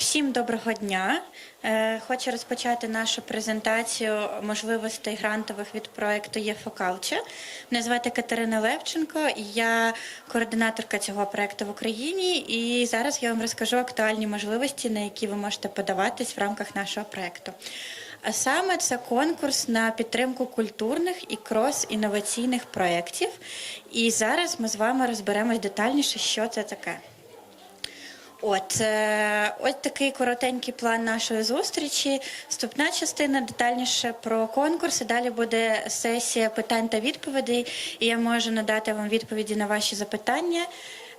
Всім доброго дня. Е, Хочу розпочати нашу презентацію можливостей грантових від проекту ЄФОКАЛЧа. Мене звати Катерина Левченко, я координаторка цього проекту в Україні. І зараз я вам розкажу актуальні можливості, на які ви можете подаватись в рамках нашого проекту. А саме це конкурс на підтримку культурних і крос-інноваційних проєктів. І зараз ми з вами розберемось детальніше, що це таке. От е, ось такий коротенький план нашої зустрічі. Вступна частина детальніше про конкурс. і Далі буде сесія питань та відповідей, і я можу надати вам відповіді на ваші запитання.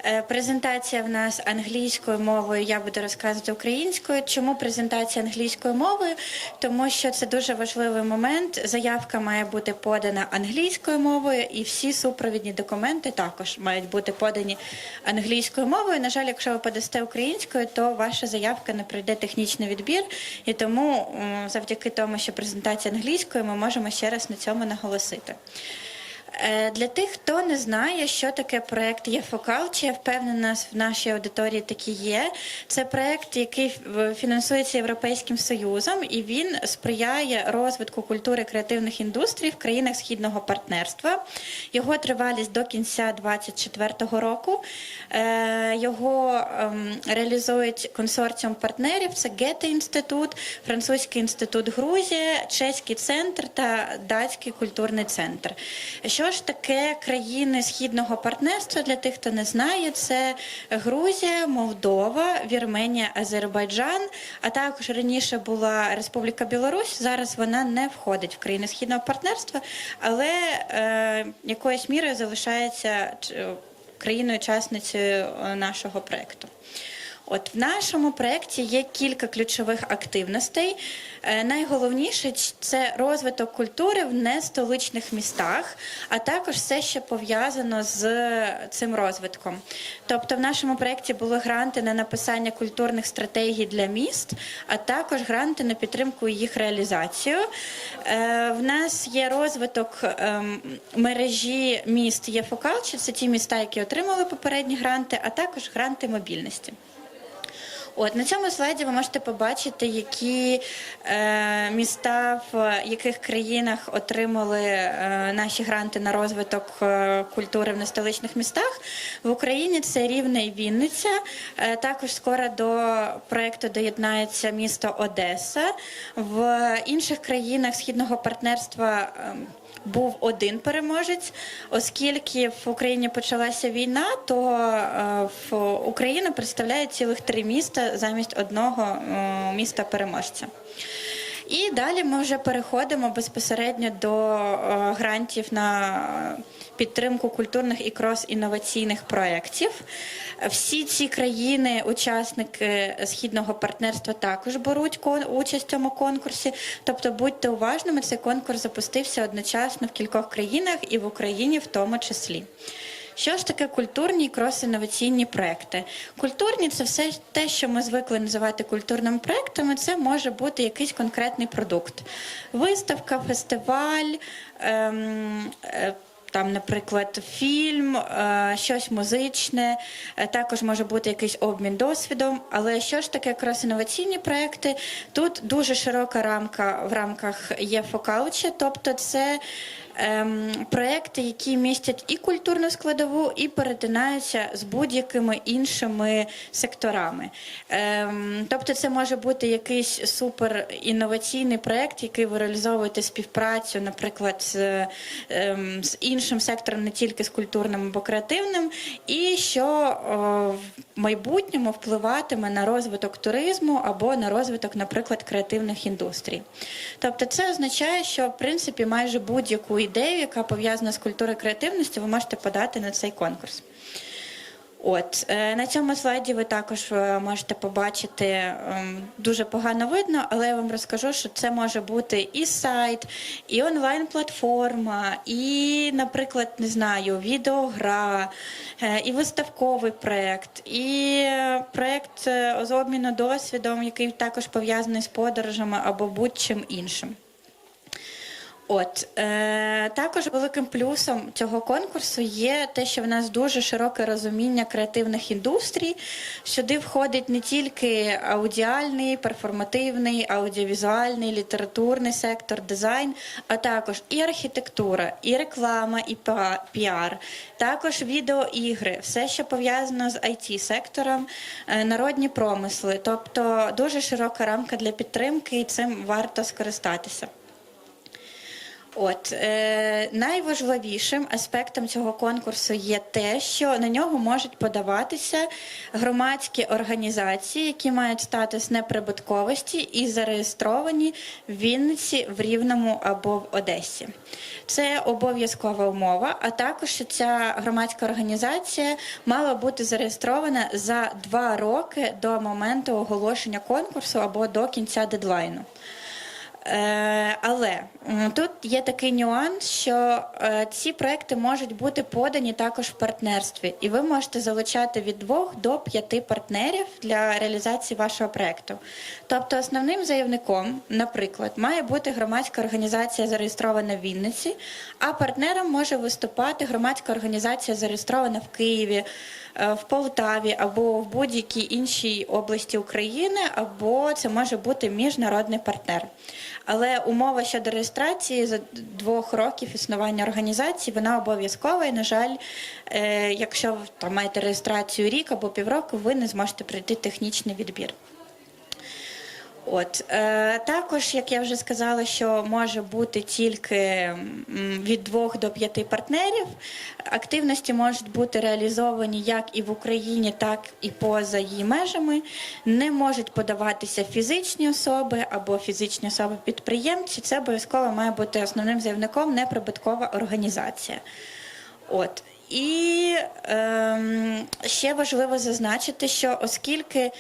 Е, Презентація в нас англійською мовою. Я буду розказувати українською. Чому презентація англійською мовою? Тому що це дуже важливий момент. Заявка має бути подана англійською мовою, і всі супровідні документи також мають бути подані англійською мовою. На жаль, якщо ви подасте українською, то ваша заявка не пройде технічний відбір. І тому, завдяки тому, що презентація англійською, ми можемо ще раз на цьому наголосити. Е, Для тих, хто не знає, що таке проект ЄФОКАЛ, чи я впевнена, в нашій аудиторії такі є. Це проект, який фінансується Європейським Союзом, і він сприяє розвитку культури креативних індустрій в країнах східного партнерства. Його тривалість до кінця 2024 року. Е, Його ем, реалізують консорціум партнерів: це Гете інститут, Французький інститут Грузія, Чеський центр та Датський культурний центр. Що ж таке країни східного партнерства? Для тих, хто не знає, це Грузія, Молдова, Вірменія, Азербайджан, а також раніше була Республіка Білорусь. Зараз вона не входить в країни східного партнерства, але е, якоюсь мірою залишається країною-учасницею е, нашого проекту. От в нашому проєкті є кілька ключових активностей. Е, Найголовніше це розвиток культури в нестоличних містах, а також все, що пов'язано з цим розвитком. Тобто, в нашому проєкті були гранти на написання культурних стратегій для міст, а також гранти на підтримку їх реалізацію. Е, В нас є розвиток ем, мережі міст ЄФОКАЛЧі, це ті міста, які отримали попередні гранти, а також гранти мобільності. От на цьому слайді ви можете побачити, які е, міста в яких країнах отримали е, наші гранти на розвиток е, культури в нестоличних містах. В Україні це Рівне і Вінниця. Е, також скоро до проекту доєднається місто Одеса. В інших країнах східного партнерства. е, був один переможець, оскільки в Україні почалася війна, то е, в Україна представляє цілих три міста замість одного е, міста переможця. І далі ми вже переходимо безпосередньо до е, грантів на підтримку культурних і крос-інноваційних проєктів. Всі ці країни, учасники східного партнерства, також беруть участь в цьому конкурсі. Тобто будьте уважними, цей конкурс запустився одночасно в кількох країнах і в Україні в тому числі. Що ж таке культурні крос-інноваційні проекти? Культурні це все те, що ми звикли називати культурними проектами. Це може бути якийсь конкретний продукт, виставка, фестиваль. Ем, е, там, наприклад, фільм, е, щось музичне, е, також може бути якийсь обмін досвідом. Але що ж таке крос-інноваційні проекти? Тут дуже широка рамка в рамках є фокаучі, тобто це ем, проекти, які містять і культурну складову, і перетинаються з будь-якими іншими секторами. Ем, тобто, це може бути якийсь супер інноваційний проект, який ви реалізовуєте співпрацю, наприклад, з, ем, з іншим сектором, не тільки з культурним або креативним, і що о, в майбутньому впливатиме на розвиток туризму або на розвиток, наприклад, креативних індустрій. Тобто, це означає, що в принципі майже будь-яку ідею, яка пов'язана з культурою креативності, ви можете подати на цей конкурс. От е, на цьому слайді ви також е, можете побачити ем, дуже погано видно, але я вам розкажу, що це може бути і сайт, і онлайн-платформа, і, наприклад, не знаю, відеогра, е, і виставковий проєкт, і проєкт е, з обміну досвідом, який також пов'язаний з подорожами або будь-чим іншим. От е, також великим плюсом цього конкурсу є те, що в нас дуже широке розуміння креативних індустрій. Сюди входить не тільки аудіальний, перформативний, аудіовізуальний, літературний сектор, дизайн, а також і архітектура, і реклама, і піар, також відеоігри, все, що пов'язано з it сектором, е, народні промисли. Тобто дуже широка рамка для підтримки, і цим варто скористатися. От е, найважливішим аспектом цього конкурсу є те, що на нього можуть подаватися громадські організації, які мають статус неприбутковості і зареєстровані в Вінниці, в Рівному або в Одесі. Це обов'язкова умова. А також ця громадська організація мала бути зареєстрована за два роки до моменту оголошення конкурсу або до кінця дедлайну. Е, Але тут є такий нюанс, що е, ці проекти можуть бути подані також в партнерстві, і ви можете залучати від двох до п'яти партнерів для реалізації вашого проекту. Тобто, основним заявником, наприклад, має бути громадська організація, зареєстрована в Вінниці, а партнером може виступати громадська організація, зареєстрована в Києві, е, в Полтаві або в будь-якій іншій області України, або це може бути міжнародний партнер. Але умова щодо реєстрації за двох років існування організації вона обов'язкова. І, на жаль, е, якщо ви маєте реєстрацію рік або півроку, ви не зможете пройти технічний відбір. От е, також, як я вже сказала, що може бути тільки від двох до п'яти партнерів. Активності можуть бути реалізовані як і в Україні, так і поза її межами. Не можуть подаватися фізичні особи або фізичні особи-підприємці. Це обов'язково має бути основним заявником неприбуткова організація. От. І ем, ще важливо зазначити, що оскільки,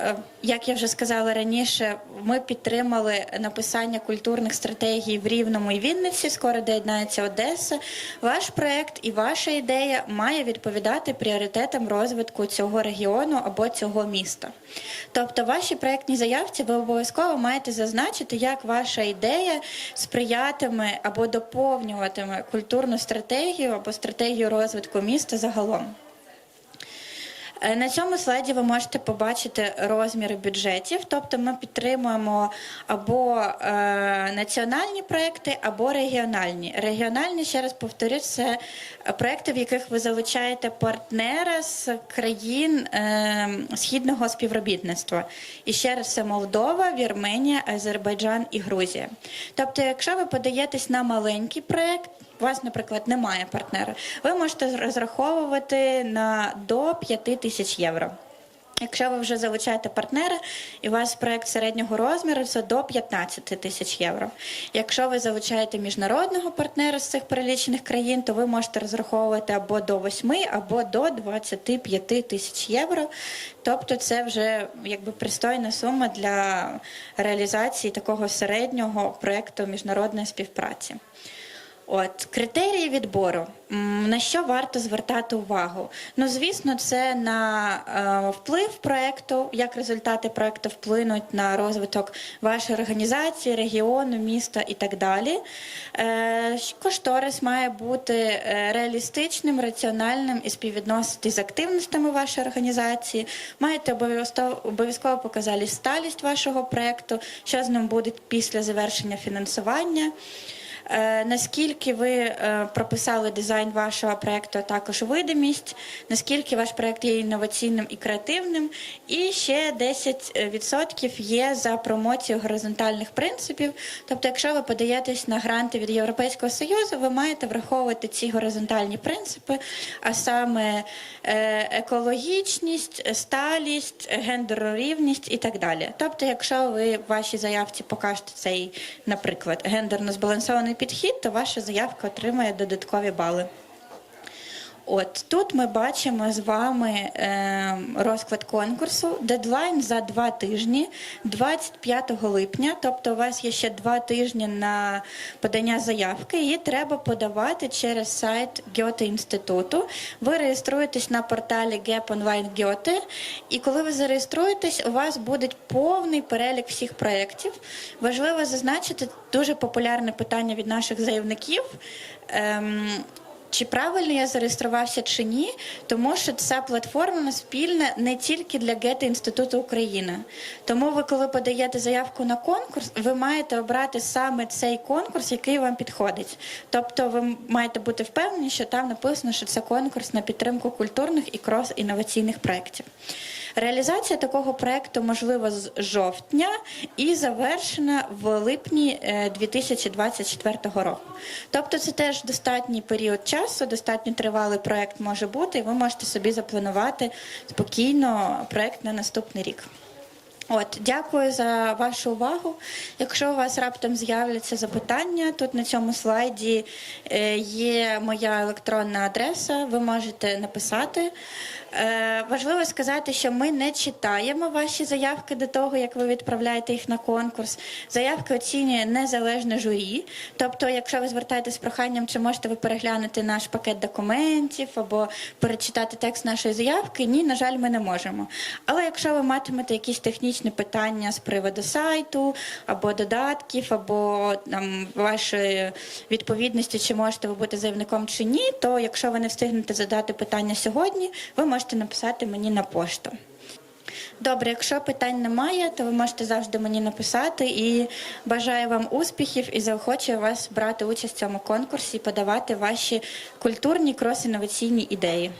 е, як я вже сказала раніше, ми підтримали написання культурних стратегій в Рівному і Вінниці, скоро доєднається Одеса, ваш проект і ваша ідея має відповідати пріоритетам розвитку цього регіону або цього міста. Тобто, в вашій проектній заявці ви обов'язково маєте зазначити, як ваша ідея сприятиме або доповнюватиме культурну стратегію або стратегію розвитку міста загалом. Е, На цьому слайді ви можете побачити розміри бюджетів, тобто ми підтримуємо або е, національні проекти, або регіональні. Регіональні, ще раз повторюсь, це проекти, в яких ви залучаєте партнера з країн е, східного співробітництва. І ще раз це Молдова, Вірменія, Азербайджан і Грузія. Тобто, якщо ви подаєтесь на маленький проект, у вас, наприклад, немає партнера, ви можете розраховувати на до 5 тисяч євро. Якщо ви вже залучаєте партнера і у вас проект середнього розміру, це до 15 тисяч євро. Якщо ви залучаєте міжнародного партнера з цих перелічених країн, то ви можете розраховувати або до 8, або до 25 тисяч євро. Тобто це вже якби пристойна сума для реалізації такого середнього проекту міжнародної співпраці. От критерії відбору на що варто звертати увагу? Ну звісно, це на е, вплив проекту, як результати проекту вплинуть на розвиток вашої організації, регіону, міста і так далі. Е, кошторис має бути е, реалістичним, раціональним і співвідноситись з активностями вашої організації. Маєте обов'язково показати сталість вашого проекту, що з ним буде після завершення фінансування. Е, Наскільки ви е, прописали дизайн вашого проекту, а також видимість, наскільки ваш проект є інноваційним і креативним, і ще 10% є за промоцію горизонтальних принципів. Тобто, якщо ви подаєтесь на гранти від Європейського Союзу, ви маєте враховувати ці горизонтальні принципи, а саме е, екологічність, сталість, гендерорівність і так далі. Тобто, якщо ви в вашій заявці покажете цей, наприклад, гендерно збалансований підхід, то ваша заявка отримає додаткові бали. От тут ми бачимо з вами е, розклад конкурсу. Дедлайн за два тижні, 25 липня. Тобто, у вас є ще два тижні на подання заявки. Її треба подавати через сайт Гьоте інституту. Ви реєструєтесь на порталі Gap Online Goethe, і коли ви зареєструєтесь, у вас буде повний перелік всіх проєктів. Важливо зазначити дуже популярне питання від наших заявників. Ем, чи правильно я зареєструвався чи ні, тому що ця платформа спільна не тільки для ГЕТи Інституту України. Тому ви, коли подаєте заявку на конкурс, ви маєте обрати саме цей конкурс, який вам підходить. Тобто ви маєте бути впевнені, що там написано, що це конкурс на підтримку культурних і крос-інноваційних проєктів. Реалізація такого проєкту можлива з жовтня і завершена в липні е, 2024 року. Тобто це теж достатній період часу, достатньо тривалий проєкт може бути, і ви можете собі запланувати спокійно проєкт на наступний рік. От, дякую за вашу увагу. Якщо у вас раптом з'являться запитання, тут на цьому слайді е, є моя електронна адреса, ви можете написати. Е, Важливо сказати, що ми не читаємо ваші заявки до того, як ви відправляєте їх на конкурс. Заявки оцінює незалежне журі. Тобто, якщо ви звертаєтесь з проханням, чи можете ви переглянути наш пакет документів або перечитати текст нашої заявки, ні, на жаль, ми не можемо. Але якщо ви матимете якісь технічні питання з приводу сайту або додатків, або там вашої відповідності, чи можете ви бути заявником чи ні, то якщо ви не встигнете задати питання сьогодні, ви можете написати мені на пошту. Добре, якщо питань немає, то ви можете завжди мені написати і бажаю вам успіхів і заохочую вас брати участь в цьому конкурсі і подавати ваші культурні крос-інноваційні ідеї.